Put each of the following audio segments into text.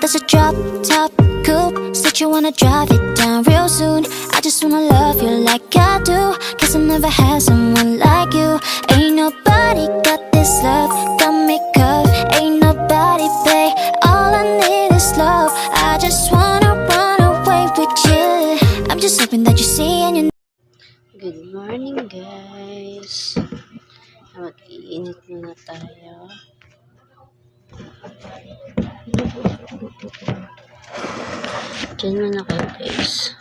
That's a drop top coupe. Said you wanna drive it down real soon. I just wanna love you like I do. Cause I never had someone like you. Ain't nobody got this love. Got me covered. Ain't nobody pay. All I need is love. I just wanna run away with you. I'm just hoping that you see and you Good morning guys. Mag-iinit muna tayo. Diyan muna kayo guys.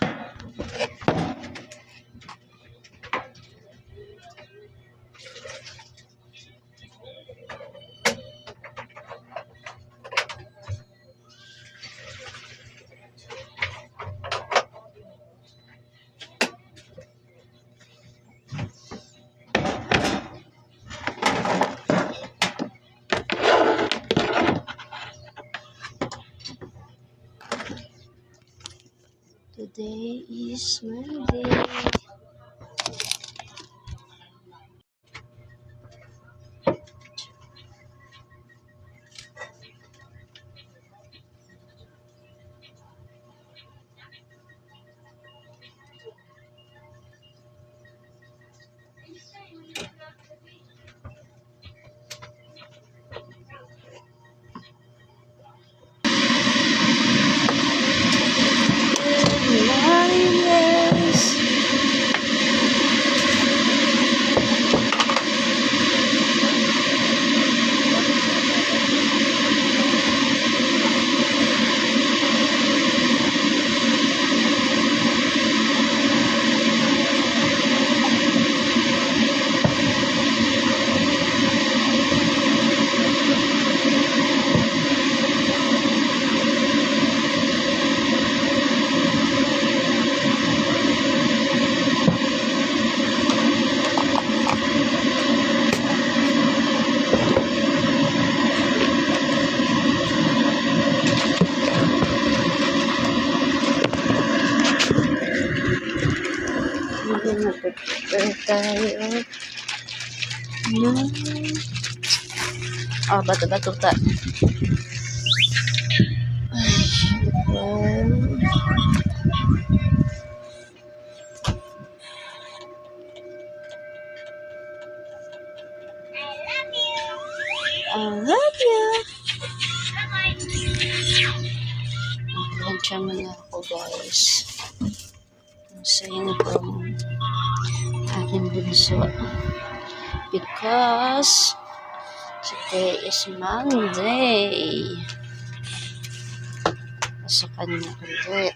Tayo. No. Oh, bato-bato ta. Ay, syempre. I love you. Mag-lunch muna ako guys. Sa uniform aking bunso. Because today is Monday. Sa kanya ulit.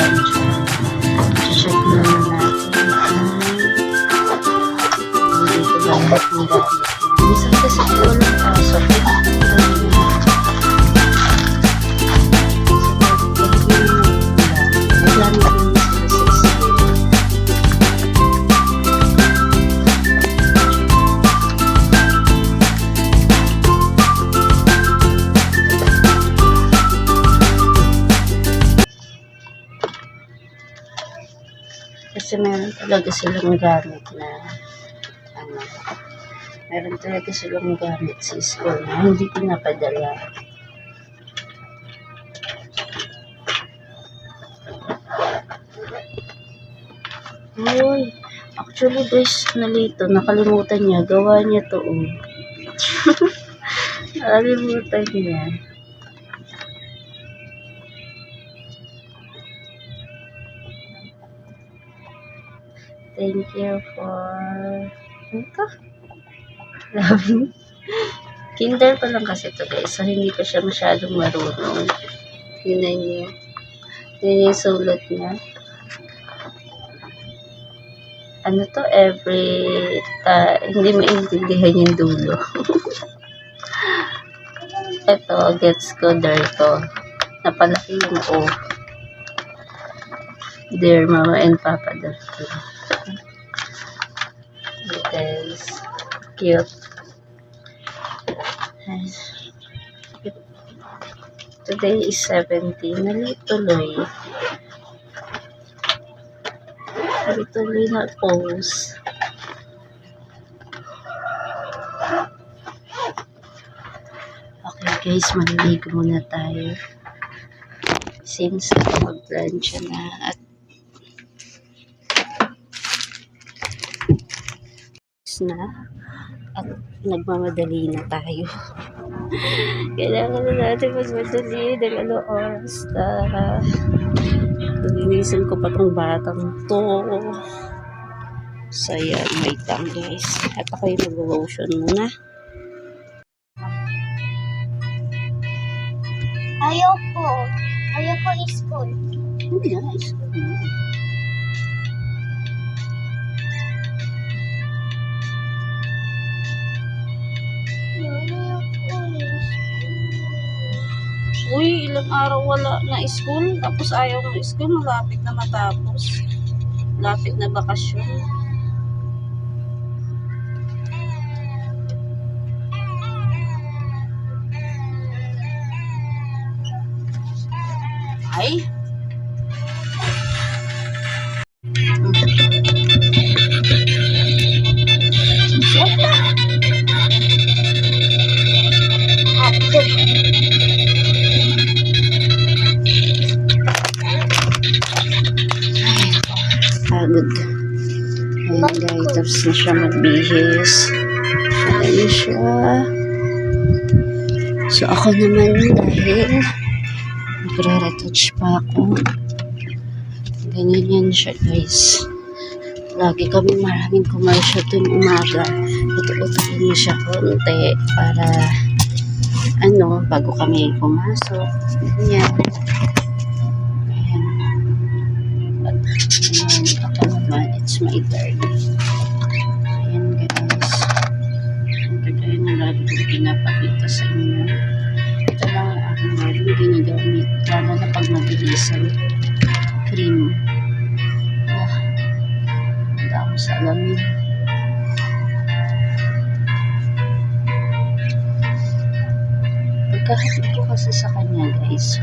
Lang Kasi meron talaga silang gamit na ano, meron talaga silang gamit sa school na hindi pinapadala. Uy, actually guys, nalito, nakalimutan niya, gawa niya to oh. nakalimutan niya. Thank you for... Ano to? Loving. Kinder pa lang kasi to guys. So, hindi pa siya masyadong marunong. Tingnan niyo. Tingnan yung sulat niya. Ano to? Every... Ta hindi maintindihan yung dulo. Ito, gets ko there to. Napalaki yung O. Dear Mama and Papa Darky. Guys, cute. Ay, Today is 17. Nalituloy. Nalituloy na pose. Okay guys, maliligo muna tayo. Since mag-lunch na at na at nagmamadali na tayo. Kailangan na natin magmadali dahil ano oras na. Nalinisan ko pa tong batang to. So, yan. Wait lang, guys. At ako yung mag-lotion muna. Ayoko. Ayoko school. Hindi na, is Uy, araw wala na school. Tapos ayaw ng school. Malapit na matapos. Malapit na bakasyon. Tapos na siya magbihis. Ayan siya. So ako naman dahil nagre-retouch pa ako. Ganyan yan siya guys. Lagi kami maraming commercial tuwing umaga. Utu-utukin niya siya konti para ano, bago kami pumasok. Ganyan. Ayan. At, ayan, ako naman, it's my turn. Mabilisan. Cream. Ah, Wala ako sa alamin. Pagkahatid ko kasi sa kanya guys,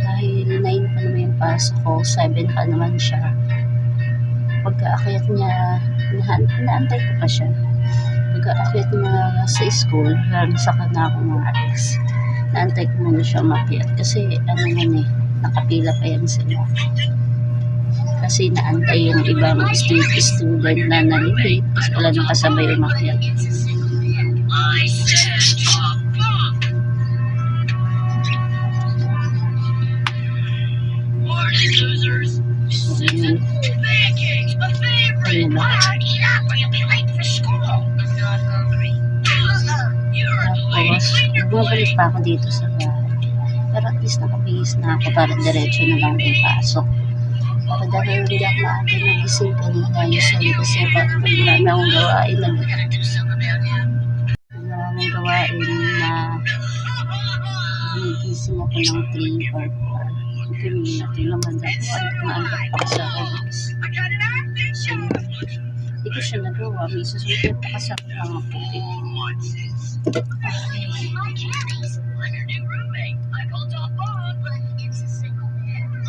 dahil 9 pa naman yung pasok ko, 7 pa naman siya. Pagkaakyat niya, na- naantay ko pa siya. Pagkaakyat niya sa school, lalo sa kana ako mga alis. Naantay ko muna siya makyat kasi ano yan eh, nakapila pa yan sila. Kasi naantay yung ibang student, student na nalilate, tapos wala nang kasabay umakyat. Ayun the lady. Tapos, bumabalik pa ako dito sa bahay. Pero at least nakabihis na ako para diretso na lang din pasok. Para dahil hindi ako maaga nagising kanina. Usually kasi pa, pag wala na akong gawain, about him. wala akong gawain na gigising ako ng 3 or 4. Kanina, tinamad ako. Ang maandak pa ako sa outfit. So, hindi ko siya nagawa. May susunod pa kasi ako ng ako. My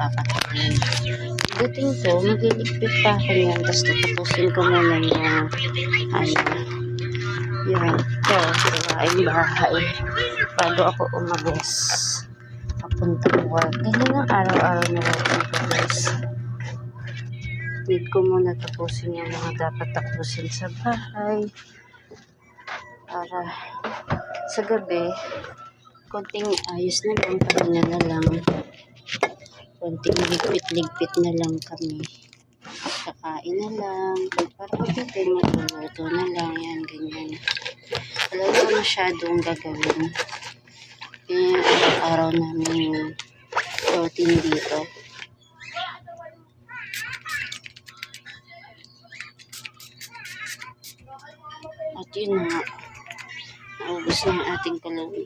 magpapatayin. Dating to, magliligpit pa ako niyan. Tapos tatapusin ko muna yung, ano, yung to, gawain bahay. Bago ako umalis. Papuntang work. Ganyan ang araw-araw na routine ko, guys. Need ko muna tapusin yung mga dapat tapusin sa bahay. Para sa gabi, konting ayos na lang, pahinga na lang. Konting ligpit-ligpit na lang kami. Kakain na lang. Para pagdating, magluluto na lang. Yan, ganyan. Wala na masyadong gagawin. Yan yung araw-araw namin routine dito. At yun na nga. Naubos na ang ating kalawin.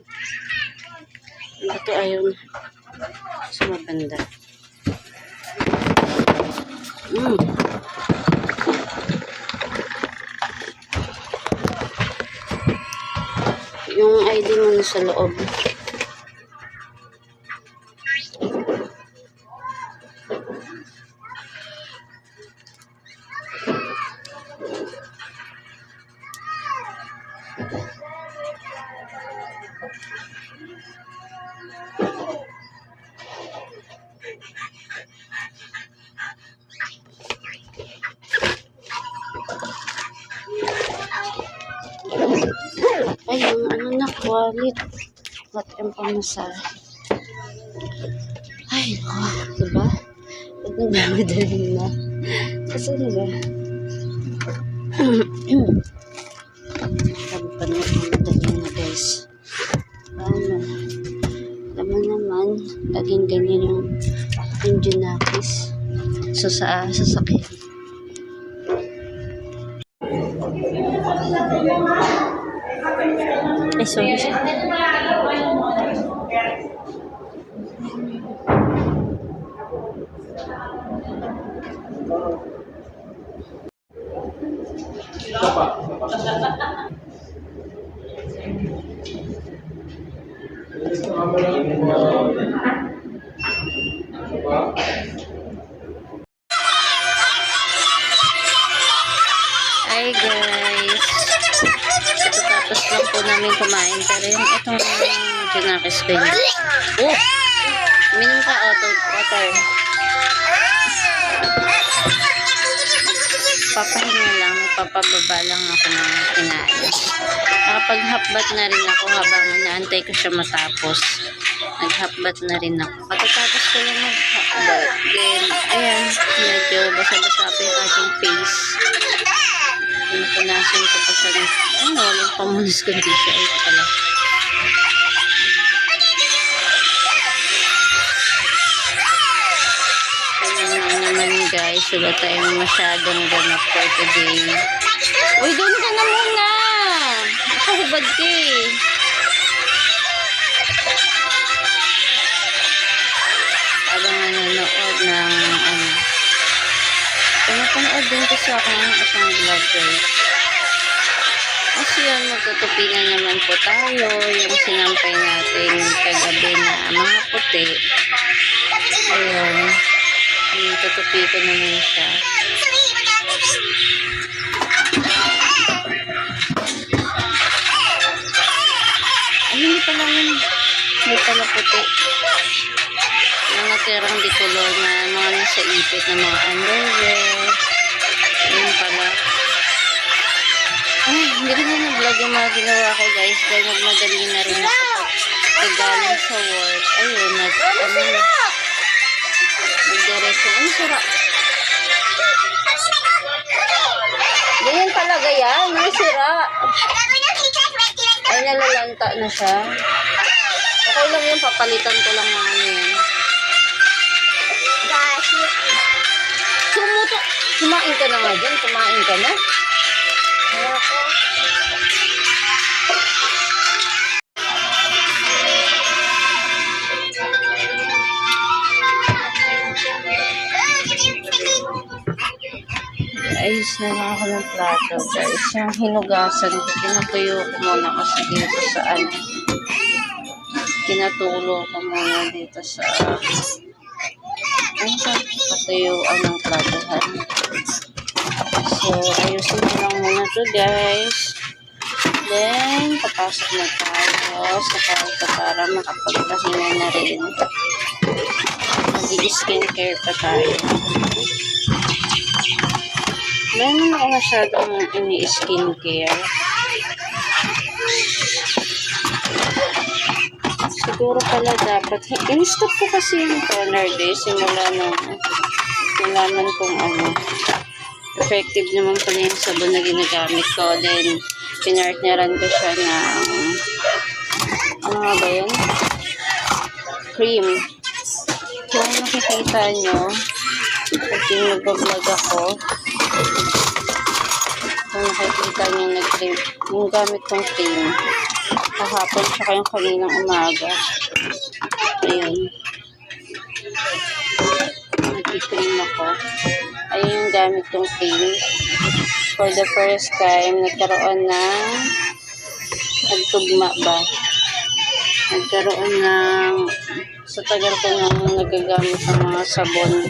Ito ayaw na. Sa mabanda. Yung ID mo na sa loob. What yung pamasahe. Ay, oh, diba? Pag nagmamadali na. Kasi diba? Pag pa nagmamadali na, guys. Ano? Alam naman, laging ganyan yung yung Junakis. So, sa sasakyan. Yun. Oh! Minum ka auto water. Papahinga lang. Magpapababa lang ako ng kinain. Nakapaghabbat na rin ako habang inaantay ko siya matapos. Naghabbat na rin ako. Pagkatapos ko lang maghabbat. Then, ayan. Medyo basa-basa pa yung aking face. Pinupunasan ko pa ng, ano, kundi siya. Ay, ito pala. Naman guys, wala tayong masyadong ganap for today. Uy, doon ka na muna! Nakahubad ka eh. Habang nanonood ng ano, Pinapanood din kasi ako ng isang vlog guys. Kasi yun, magtutupi na naman po tayo. Yung sinampay natin kagabi na mga puti. Ayun. Yung tutupi ko naman siya. Ay, hindi pala yun. Hindi pala puti. Yung natirang di color na mga nasa ipit na mga underwear. Yun pala. Ay, hindi ko na na-vlog yung mga ginawa ko guys dahil magmadali na rin ako pag galing sa work. Ayun, nag, nagdiretso. Ano sira? Ganyan talaga yan. May sira. Ay, nalalanta na siya. Okay lang yun, papalitan ko lang ng ano yan. Sumuto. Kumain ka na nga dyan. Kumain ka na. Na lang ako ng plato, guys. Yung hinugasan ko, pinatuyo ko muna kasi dito sa ano. Pinatulo ko muna dito sa ano sa patuyuan ng platohan. So, ayusin ko lang muna to, guys. Then, papasok na tayo sa kwarto para makapagpahinga na rin. Mag-skincare pa tayo. Meron ako masyadong ini-skincare. Siguro pala dapat. In-stop ko kasi yung toner day simula nung nalaman kong ano. Effective naman pala yung sabon na ginagamit ko. Then, pinartneran ko siya ng ano nga ba yun? Cream. Kung nakikita nyo, pag nag-vlog ako, kung nakikita nyo nag-cream, yung gamit kong cream, kahapon tsaka yung kaninang umaga. Ayun. Nag-cream ako. Ayun yung gamit kong cream. For the first time, nagkaroon ng nagtugma ba? Nagkaroon ng sa tagal ko nang nagagamit ng mga sabon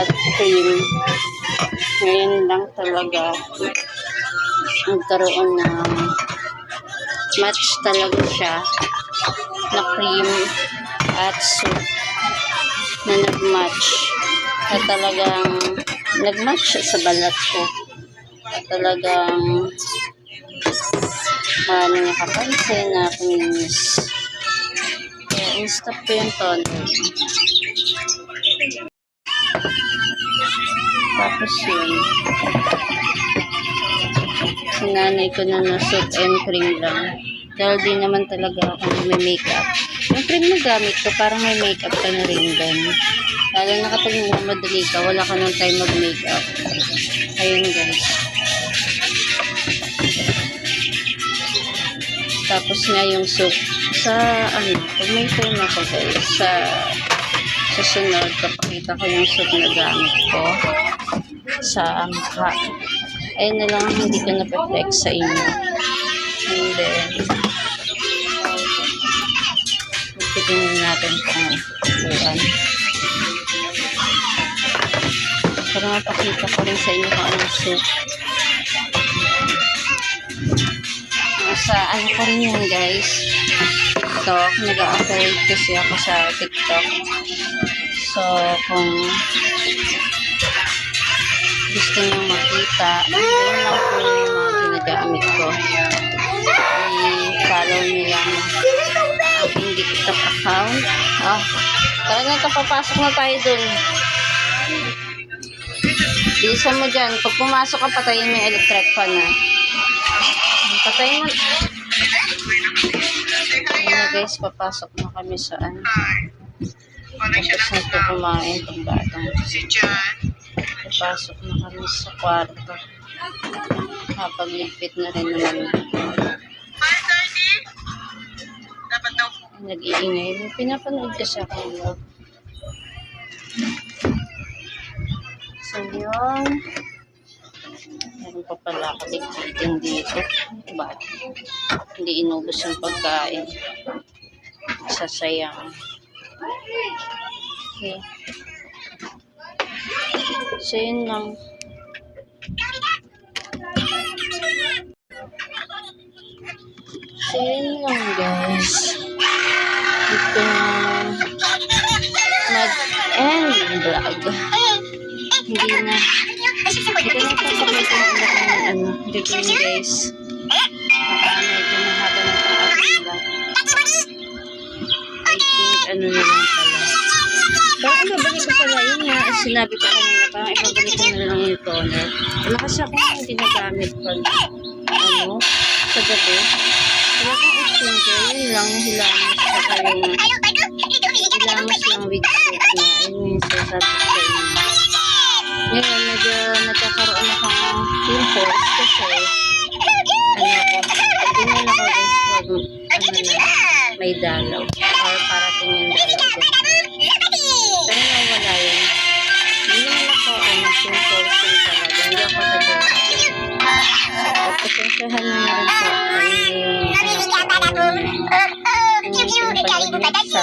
at cream. Ngayon lang talaga nagkaroon ng match talaga siya na cream at soap na nag-match. Na talagang nag-match sa balat ko. At talagang marami nakapansin na kuminis kaya in-stop ko yung toner tapos yun sinanay ko na na soap and cream lang. Dahil di naman talaga ako may makeup. Yung cream na gamit ko, parang may makeup ka na rin doon. Lalo na kapag madali ka, wala ka nang time mag-makeup. Ayun guys. Tapos nga yung soap sa ano, pag may time ako guys, sa susunod, kapakita ko yung soap na gamit ko sa mukha. Ayun na lang ang hindi ko na-flex sa inyo. And then, magtitingin natin kung buwan. Para mapakita ko rin sa inyo kung anong soup. Nasa ano ko rin yun guys. Ito, nag-upload kasi ako sa TikTok. So, kung gusto nyo makita, yun lang po yung mga ko. I-follow nyo lang ang aking TikTok account. Ah, talagang kapapasok na tayo dun. Bilisan mo dyan. Pag pumasok ka, patayin mo yung electric fan na. Patayin mo. Guys, papasok na kami sa ano. Tapos na ito kumain itong batang. Papasok na kami sa kwarto. Kapagligpit na rin naman na. Nag-iingay. May pinapanood kasi ako vlog. So, yun. Meron pa pala ako dito. Ba't? Hindi inubos yung pagkain. Sasayang. Okay. So, yun lang. So, yun lang, guys. Ito na mag-end vlog. Hindi na. Hindi ko na papakita ng iba ng ano. Dito yun, guys. Ano na lang pala. Parang ibabalik ko pala yun nga. Sinabi ko kanina, parang ibabalik ko na lang yung toner. Wala kasi ako yung ginagamit pag ano, sa gabi. Wala kong skincare. Yun lang, hilamos sa kayong hilamos lang with soap na. Ayun yung sasabi ko sa inyo. Ngayon, medyo nagkakaroon ako ng pimples kasi ano ako, pag ganyan ako guys, pag ano na, may dalaw. Tingin daw. Pero nawala yun. Hindi naman ako ano, simple sim talaga. Hindi ako nagawa. At esensyahan na na rin po ay yung anak ko. Ang simple pa rin sa